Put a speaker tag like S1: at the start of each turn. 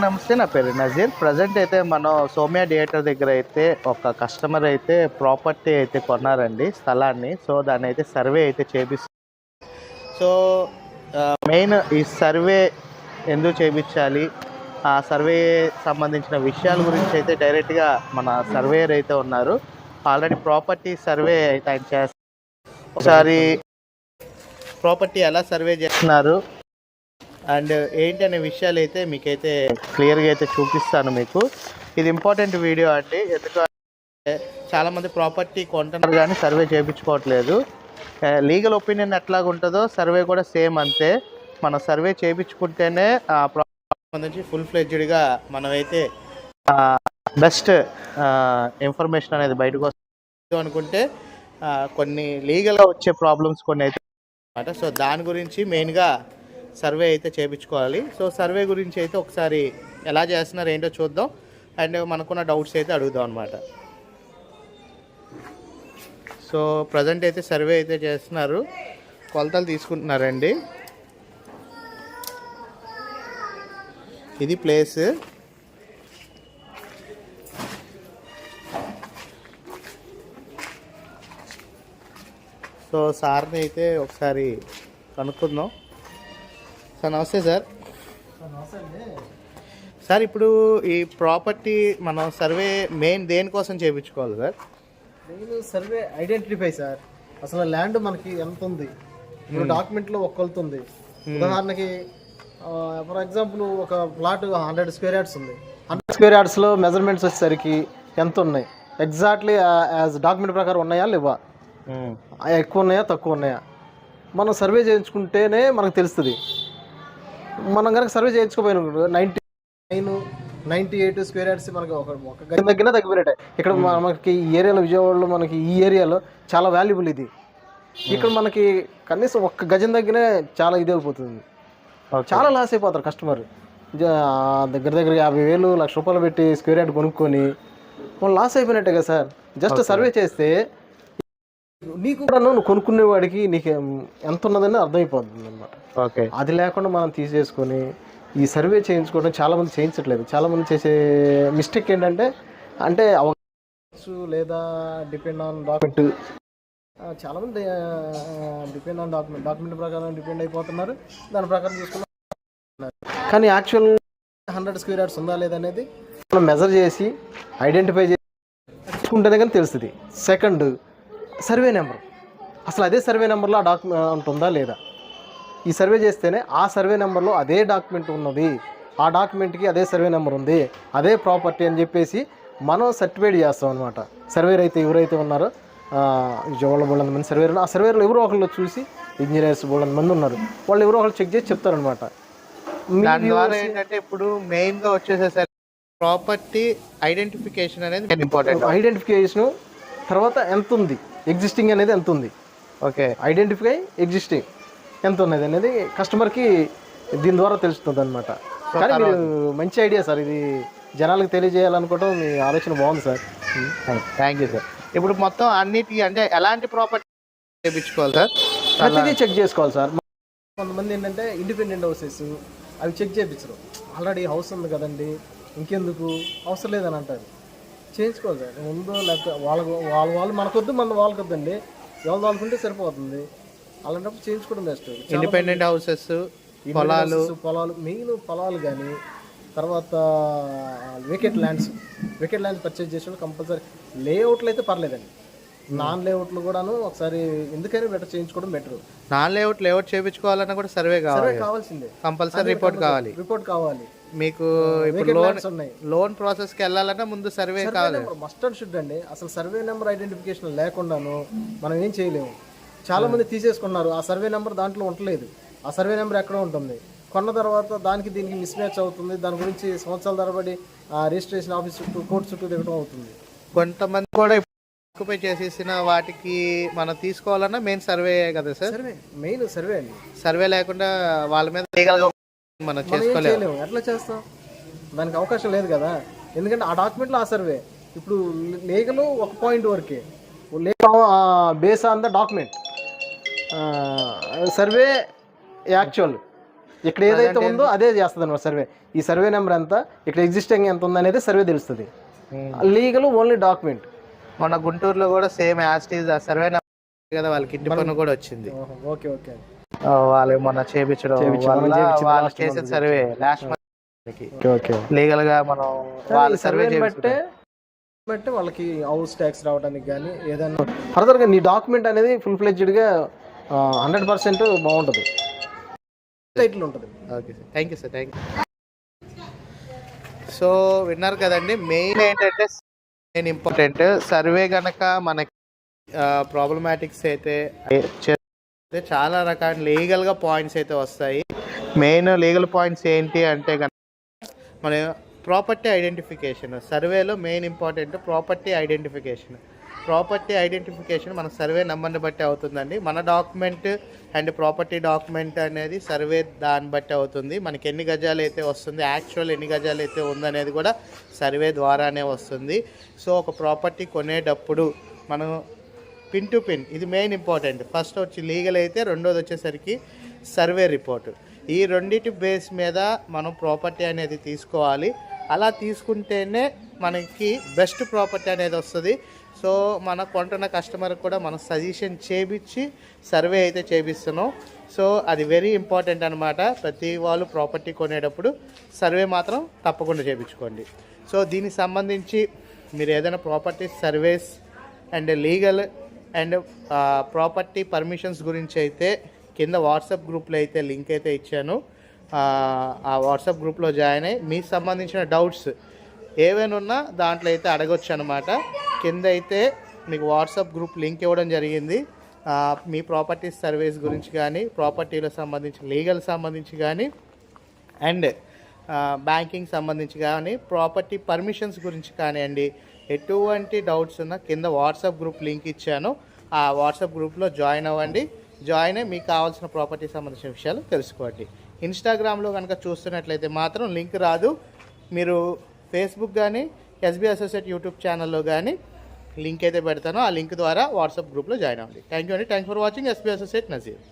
S1: నమస్తే నా పేరు నజీర్. ప్రజెంట్ అయితే మనం సోమ్య థియేటర్ దగ్గర అయితే ఒక కస్టమర్ అయితే ప్రాపర్టీ అయితే కొన్నారండి స్థలాన్ని. సో దాన్ని అయితే సర్వే అయితే చేపిస్తుంది సో మెయిన్ ఈ సర్వే ఎందుకు చేపించాలి ఆ సర్వే సంబంధించిన విషయాల గురించి అయితే డైరెక్ట్గా మన సర్వేయర్ అయితే ఉన్నారు. ఆల్రెడీ ప్రాపర్టీ సర్వే అయితే ఆయన చేస్తారు ఒకసారి ప్రాపర్టీ ఎలా సర్వే చేస్తున్నారు? అండ్ ఏంటి అనే విషయాలు అయితే మీకైతే క్లియర్గా అయితే చూపిస్తాను మీకు. ఇది ఇంపార్టెంట్ వీడియో అండి. ఎందుకంటే చాలామంది ప్రాపర్టీ కొంటున్నారు కానీ సర్వే చేయించుకోవట్లేదు. లీగల్ ఒపీనియన్ ఎట్లాగుంటుందో సర్వే కూడా సేమ్ అంతే. మనం సర్వే చేయించుకుంటేనే ఆ ప్రాపర్టీ నుంచి ఫుల్ ఫ్లెడ్జ్డ్గా మనమైతే బెస్ట్ ఇన్ఫర్మేషన్ అనేది బయటకు వస్తుంది అనుకుంటే కొన్ని లీగల్గా వచ్చే ప్రాబ్లమ్స్ కొన్ని అయితే సో దాని గురించి మెయిన్గా సర్వే అయితే చేయించుకోవాలి సో సర్వే గురించి అయితే ఒకసారి ఎలా చేస్తున్నారు ఏంటో చూద్దాం. అండ్ మనకున్న డౌట్స్ అయితే అడుగుదాం అనమాట సో ప్రజెంట్ అయితే సర్వే అయితే చేస్తున్నారు. కొలతలు తీసుకుంటున్నారండి. ఇది ప్లేస్. సో సార్ని అయితే ఒకసారి కనుక్కుందాం. సార్ నమస్తే సార్. సార్ ఇప్పుడు ఈ ప్రాపర్టీ మనం సర్వే మెయిన్ దేనికోసం చేయించుకోవాలి సార్?
S2: నేను సర్వే ఐడెంటిఫై సార్. అసలు ల్యాండ్ మనకి ఎంత ఉంది? ఇప్పుడు డాక్యుమెంట్లో ఒక కొలత ఉంది ఉదాహరణకి ఫర్ ఎగ్జాంపుల్ ఒక ప్లాట్ హండ్రెడ్ స్క్వేర్ యార్డ్స్ ఉంది. హండ్రెడ్ స్క్వేర్ యార్డ్స్లో మెజర్మెంట్స్ వచ్చేసరికి ఎంత ఉన్నాయి? ఎగ్జాక్ట్లీ యాజ్ డాక్యుమెంట్ ప్రకారం ఉన్నాయా లేవా? ఆ, ఎక్కువ ఉన్నాయా తక్కువ ఉన్నాయా? మనం సర్వే చేయించుకుంటేనే మనకు తెలుస్తుంది. మనం కనుక survey చేయించుకోపోయిన ninety nine ninety eight square yards మనకి ఒక ఒక గజం తగ్గినా తగ్గిపోయినట్టే. ఇక్కడ మన- మనకి ఈ ఏరియాలో విజయవాడలో మనకి ఈ ఏరియాలో చాలా వాల్యుబుల్ ఇది. ఇక్కడ మనకి కనీసం ఒక్క గజం తగ్గినే చాలా ఇది అయిపోతుంది. చాలా లాస్ అయిపోతారు కస్టమర్ దగ్గర దగ్గర యాభై వేలు లక్ష రూపాయలు పెట్టి స్క్వేర్ యార్డ్ కొనుక్కొని వాళ్ళు లాస్ అయిపోయినట్టే కదా సార్. జస్ట్ సర్వే చేస్తే నీకు కూడా నువ్వు కొనుక్కునేవాడికి నీకు ఎంత ఉన్నదని అర్థమైపోతుంది అనమాట
S1: ఓకే.
S2: అది లేకుండా మనం తీసేసుకొని ఈ సర్వే చేయించుకోవడం చాలా మంది చేయించట్లేదు. చాలా మంది చేసే మిస్టేక్ ఏంటంటే అంటే లేదా డిపెండ్ ఆన్ డాక్యుమెంట్ చాలా మంది డిపెండ్ ఆన్ డాక్యుమెంట్ డాక్యుమెంట్ ప్రకారం డిపెండ్ అయిపోతున్నారు. దాని ప్రకారం చూసుకున్నారు కానీ యాక్చువల్ హండ్రెడ్ స్క్వేర్ యార్డ్స్ ఉందా లేదా అనేది మనం మెజర్ చేసి ఐడెంటిఫై చేసి చూసుకుంటేనే కానీ తెలుస్తుంది. Second survey number. అసలు అదే సర్వే నెంబర్లో ఆ డాక్యుమెంట్ ఉందా లేదా? ఈ సర్వే చేస్తేనే ఆ సర్వే నెంబర్లో అదే డాక్యుమెంట్ ఉన్నది. ఆ డాక్యుమెంట్కి అదే సర్వే నెంబర్ ఉంది. అదే ప్రాపర్టీ అని చెప్పేసి మనం సర్టిఫైడ్ చేస్తాం అనమాట సర్వేర్ అయితే ఎవరైతే ఉన్నారో విజయవాడలో బోళ్ళంత మంది సర్వేర్ ఆ సర్వేర్లో ఎవరో ఒకళ్ళు చూసి ఇంజనీర్స్ బోళ్ళంత మంది ఉన్నారు. వాళ్ళు ఎవరో ఒకళ్ళు చెక్ చేసి చెప్తారనమాట
S1: దాని ద్వారా ఏంటంటే ఇప్పుడు మెయిన్గా వచ్చేసేసరికి ప్రాపర్టీ ఐడెంటిఫికేషన్ అనేది ఇంపార్టెంట్
S2: ఐడెంటిఫికేషన్ తర్వాత ఎంత ఉంది ఎగ్జిస్టింగ్ అనేది ఎంత ఉంది?
S1: ఓకే
S2: ఐడెంటిఫై ఎగ్జిస్టింగ్ ఎంత ఉన్నది అనేది కస్టమర్కి దీని ద్వారా తెలుస్తుంది అనమాట కానీ మీరు మంచి ఐడియా సార్ ఇది జనాలకు తెలియజేయాలనుకోవడం మీ ఆలోచన బాగుంది సార్.
S1: థ్యాంక్ యూ సార్ ఇప్పుడు మొత్తం అన్నిటి అంటే ఎలాంటి ప్రాపర్టీ చేయించుకోవాలి సార్?
S2: ప్రతిదీ చెక్ చేసుకోవాలి సార్. కొంతమంది ఏంటంటే ఇండిపెండెంట్ హౌసెస్ అవి చెక్ చేయించరు. ఆల్రెడీ హౌస్ ఉంది కదండి ఇంకెందుకు? అవసరం లేదని అంటారు. చేయించుకోవాలి సార్. ఉందో లేకపోతే వాళ్ళకు వాళ్ళ వాళ్ళు మనకొద్దు మన వాళ్ళకొద్దండి. ఎవరు వాళ్ళకుంటే సరిపోతుంది. అలాంటప్పుడు చేయించుకోవడం బెస్ట్
S1: ఇండిపెండెంట్ హౌసెస్ పొలాలు.
S2: పొలాలు మెయిన్ పొలాలు కానీ తర్వాత vacant lands vacant lands purchase చేసిన కంపల్సరీ లేఅవుట్లు అయితే పర్లేదండి. నాన్ లేఅవుట్లు కూడాను ఒకసారి ఎందుకైనా బెటర్ చేయించుకోవడం బెటర్
S1: నాన్ లేఅవుట్ లేఅవుట్ చేయించుకోవాలన్నా కూడా సర్వే కావాలి.
S2: కావాల్సిందే.
S1: కంపల్సరీ రిపోర్ట్ కావాలి.
S2: రిపోర్ట్ కావాలి.
S1: మీకు ఇప్పుడు లోన్ లోన్ ప్రాసెస్కి వెళ్ళాలన్నా ముందు సర్వే కావాలి.
S2: మస్ట్ అండ్ షుడ్ అండి. అసలు సర్వే నెంబర్ ఐడెంటిఫికేషన్ లేకుండాను మనం ఏం చేయలేము. చాలా మంది తీసేసుకున్నారు. ఆ సర్వే నెంబర్ దాంట్లో ఉండలేదు. ఆ సర్వే నెంబర్ ఎక్కడ ఉంటుంది. కొన్న తర్వాత దానికి దీనికి మిస్ మ్యాచ్ అవుతుంది. దాని గురించి సంవత్సరాల తరబడి ఆ రిజిస్ట్రేషన్ ఆఫీస్ చుట్టూ కోర్టు చుట్టూ తిరగడం అవుతుంది.
S1: కొంతమంది కూడా ఆక్యుపై చేసేసిన వాటికి మనం తీసుకోవాలన్నా మెయిన్ సర్వే కదా సార్?
S2: సర్వే మెయిన్ సర్వే అండి.
S1: సర్వే లేకుండా వాళ్ళ మీద మనం చేసుకోలేము.
S2: ఎట్లా చేస్తాం? దానికి అవకాశం లేదు కదా. ఎందుకంటే ఆ డాక్యుమెంట్లో ఆ సర్వే. ఇప్పుడు లీగల్ ఒక పాయింట్ వరకే. Base on the document. Survey actual. ఇక్కడ ఏదైతే ఉందో అదే చేస్తుంది అనమాట సర్వే. ఈ సర్వే నెంబర్ ఎంత ఇక్కడ ఎగ్జిస్టింగ్ ఎంత ఉంది అనేది సర్వే తెలుస్తుంది. Legal only document.
S1: మన గుంటూరులో కూడా సేమ్ యాస్టీజ్ ఆ సర్వే నెంబర్ కదా వాళ్ళకి ఇంటి పన్ను కూడా వచ్చింది.
S2: Okay okay.
S1: వాళ్ళు మొన్న చేపించడం వాళ్ళు చేసే సర్వే లాస్ట్
S2: ఓకే ఓకే
S1: లీగల్గా మనం వాళ్ళ సర్వే
S2: బట్టే బట్టి వాళ్ళకి హౌస్ ట్యాక్స్ రావడానికి కానీ ఏదైనా ఫర్దర్గా నీ డాక్యుమెంట్ అనేది ఫుల్ ఫ్లెడ్జ్డ్గా హండ్రెడ్ పర్సెంట్ బాగుంటుంది. టైటిల్ ఉంటుంది.
S1: Okay sir thank you sir thank you so విన్నారు కదండి మెయిన్ ఏంటంటే మెయిన్ ఇంపార్టెంట్ సర్వే గనక మనకి ప్రాబ్లమాటిక్స్ అయితే చాలా రకాల లీగల్గా పాయింట్స్ అయితే వస్తాయి. మెయిన్ లీగల్ పాయింట్స్ ఏంటి అంటే కనుక మన ప్రాపర్టీ ఐడెంటిఫికేషన్ సర్వేలో main important property identification property identification మన సర్వే నెంబర్ని బట్టి అవుతుందండి. మన డాక్యుమెంట్ అండ్ ప్రాపర్టీ డాక్యుమెంట్ అనేది సర్వే దాన్ని బట్టి అవుతుంది. మనకి ఎన్ని గజాలు అయితే వస్తుంది యాక్చువల్ ఎన్ని గజాలు అయితే ఉందనేది కూడా సర్వే ద్వారానే వస్తుంది. సో ఒక ప్రాపర్టీ కొనేటప్పుడు మనం పిన్ టు పిన్. ఇది మెయిన్ ఇంపార్టెంట్ ఫస్ట్ వచ్చి లీగల్ అయితే రెండోది వచ్చేసరికి సర్వే రిపోర్ట్ ఈ రెండింటి బేస్ మీద మనం ప్రాపర్టీ అనేది తీసుకోవాలి. అలా తీసుకుంటేనే మనకి బెస్ట్ ప్రాపర్టీ అనేది వస్తుంది. సో మన కొంటున్న కస్టమర్ కూడా మనం సజెషన్ చేపించి సర్వే అయితే చేపిస్తున్నాం. సో అది వెరీ ఇంపార్టెంట్ అనమాట ప్రతి వాళ్ళు ప్రాపర్టీ కొనేటప్పుడు సర్వే మాత్రం తప్పకుండా చేయించుకోండి సో దీనికి సంబంధించి మీరు ఏదైనా property surveys and legal and property permissions గురించి అయితే కింద వాట్సాప్ గ్రూప్లో అయితే లింక్ అయితే ఇచ్చాను. ఆ, వాట్సాప్ గ్రూప్లో జాయిన్ అయ్యి మీకు సంబంధించిన డౌట్స్ ఏవైనా ఉన్నా దాంట్లో అయితే అడగొచ్చు అనమాట కింద అయితే మీకు వాట్సాప్ గ్రూప్ లింక్ ఇవ్వడం జరిగింది. మీ ప్రాపర్టీ సర్వీస్ గురించి కానీ ప్రాపర్టీలకు సంబంధించి లీగల్ సంబంధించి కానీ అండ్ బ్యాంకింగ్ సంబంధించి కానీ ప్రాపర్టీ పర్మిషన్స్ గురించి కానివ్వండి ఎటువంటి డౌట్స్ ఉన్నా కింద వాట్సాప్ గ్రూప్ లింక్ ఇచ్చాను. ఆ వాట్సాప్ గ్రూప్లో జాయిన్ అవ్వండి. జాయిన్ అయ్యి మీకు కావాల్సిన ప్రాపర్టీ సంబంధించిన విషయాలు తెలుసుకోండి. ఇన్స్టాగ్రామ్లో కనుక చూస్తున్నట్లయితే మాత్రం లింక్ రాదు. మీరు ఫేస్బుక్ కానీ ఎస్బీ అసోసియేట్ యూట్యూబ్ ఛానల్లో కానీ లింక్ అయితే పెడతానో. ఆ లింక్ ద్వారా వాట్సాప్ గ్రూప్లో జాయిన్ అవ్వండి. థ్యాంక్ యూ అండి. Thank for watching SB associate Nazeer